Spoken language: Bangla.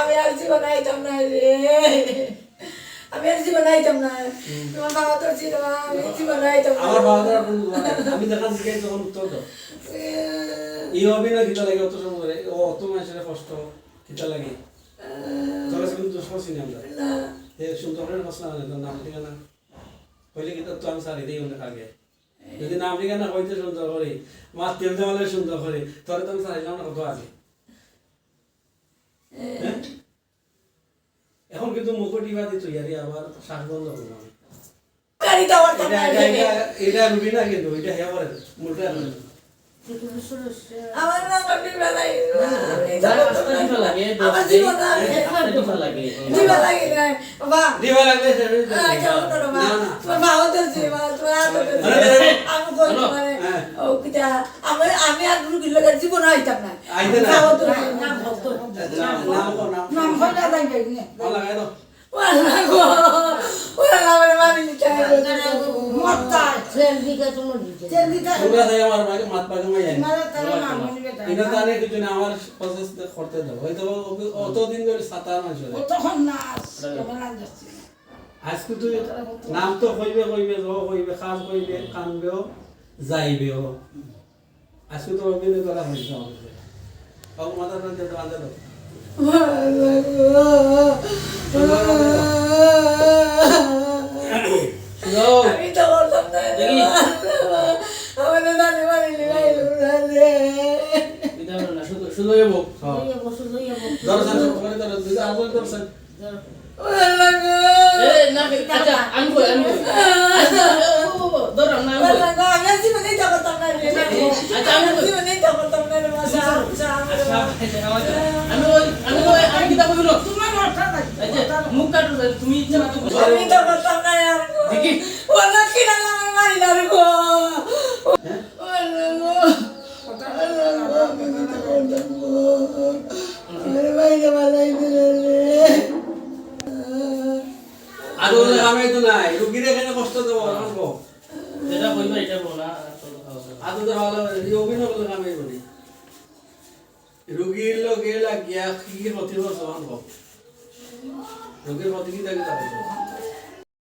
আমি আর জীবন আইতাম না রে। আমি আর জীবন আইতাম না। তোমার বাবা তো ছিল আমি জীবন আইতাম না। আমার বাবা দাদা কোনো দোয়া নাই। আমি দেখা শিখাই তখন উত্তর দাও। এই অভিনয় খিতা লাগে অত সময় ধরে ও অত মানুষের কষ্ট খিতা লাগে। তোর কাছে কিন্তু দুঃখ চিনি আমরা এ সুন্দর করে প্রশ্ন নাম ঠিকানা। কইলে কিন্তু তো আমি সারি দিই আগে যদি নাম ঠিকানা হইতে সুন্দর করে মাত তেল দেওয়ালে সুন্দর করে তোরে তো আমি সারিলাম না কত হ্যাঁ? এখন কিন্তু মুকুটি বাদি তুই আরে আবার শ্বাস বন্ধ করব আমি এটা রুবি না কিন্তু এটা হে করে মুলটা আমার আমার জীবন আমি লাগে না দিবা লাগলে? না না তোমার তোমার আমি। মানে, হ্যাঁ। আর জীবনে আইতাম না। নাম নাম কর নাম নাম কইলা যাই যাই নে ভালো লাগাই দাও ওয়াল্লাহ গো, ওয়াল্লাহ আমার মানি মরতা সেলফিটা তোমার দিতে তোমরা তাই আমার ভাগে মাত পাগে মাই আই মারা তারা নাম মনে বেটা এটা তারে কিছু না আমার প্রসেস করতে দাও হয়তো ও- অতদিন ধরে সাতার মাস ও তখন না তখন আর আজকে তুই নাম তো কইবে কইবে জ কইবে কাজ কইবে কানবেও যাইবেও আজকে তো অভিনয় করা হয়েছে আমাদের বাবু মাথা টানতে তো বাঁধা। আমি আমি ওই আমি ওই আমি কিতা কইল তোমার মরতা নাই আচ্ছা মুখ কাটো তুমি ইচ্ছা মতো করো। আমি তো করতাম না আর। দেখি। ওয়াল্লাহ কিনা না আমি মারি না রে গো। হ্যাঁ। আর ওলে আমি তো নাই রুগীর এখানে কষ্ট দেবো গো যেটা কইবা এটা বলো না খাও তো ভালো অভিনয় করলে রুগীর লোকে লাগিয়া কি ক্ষতি গো রুগীর ক্ষতি কি থাকে